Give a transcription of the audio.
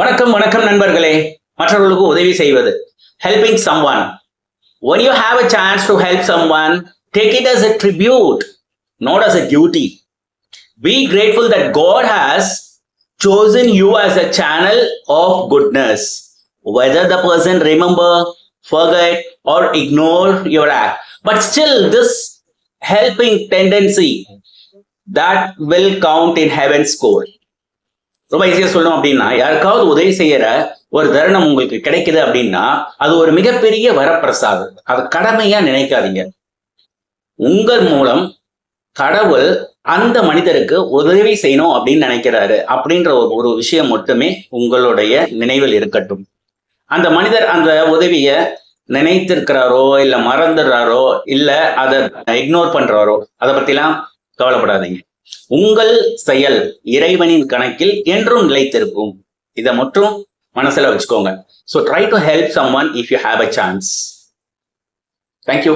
வணக்கம் வணக்கம் நண்பர்களே மற்றவர்களுக்கு உதவி செய்வது helping someone when you have a chance to help someone take it as a tribute not as a duty be grateful that god has chosen you as a channel of goodness whether the person remember forget or ignore your act but still this helping tendency that will count in heaven's court ரொம்ப ஈஸியா சொல்லணும் அப்படின்னா யாருக்காவது உதவி செய்யற ஒரு தருணம் உங்களுக்கு கிடைக்குது அப்படின்னா அது ஒரு மிகப்பெரிய வரப்பிரசாதம். அது கடமையா நினைக்காதீங்க. உங்கள் மூலம் கடவுள் அந்த மனிதருக்கு உதவி செய்யணும் அப்படின்னு நினைக்கிறாரு அப்படின்ற ஒரு ஒரு விஷயம் மட்டுமே உங்களுடைய நினைவில் இருக்கட்டும். அந்த மனிதர் அந்த உதவிய நினைத்திருக்கிறாரோ இல்ல மறந்துடுறாரோ இல்ல அதை இக்னோர் பண்றாரோ அதை பத்திலாம் கவலைப்படாதீங்க. உங்கள் செயல் இறைவனின் கணக்கில் என்றும் நிலைத்திருக்கும். இதை மட்டும் மனசுல வச்சுக்கோங்க. So try to help someone if you have a chance thank you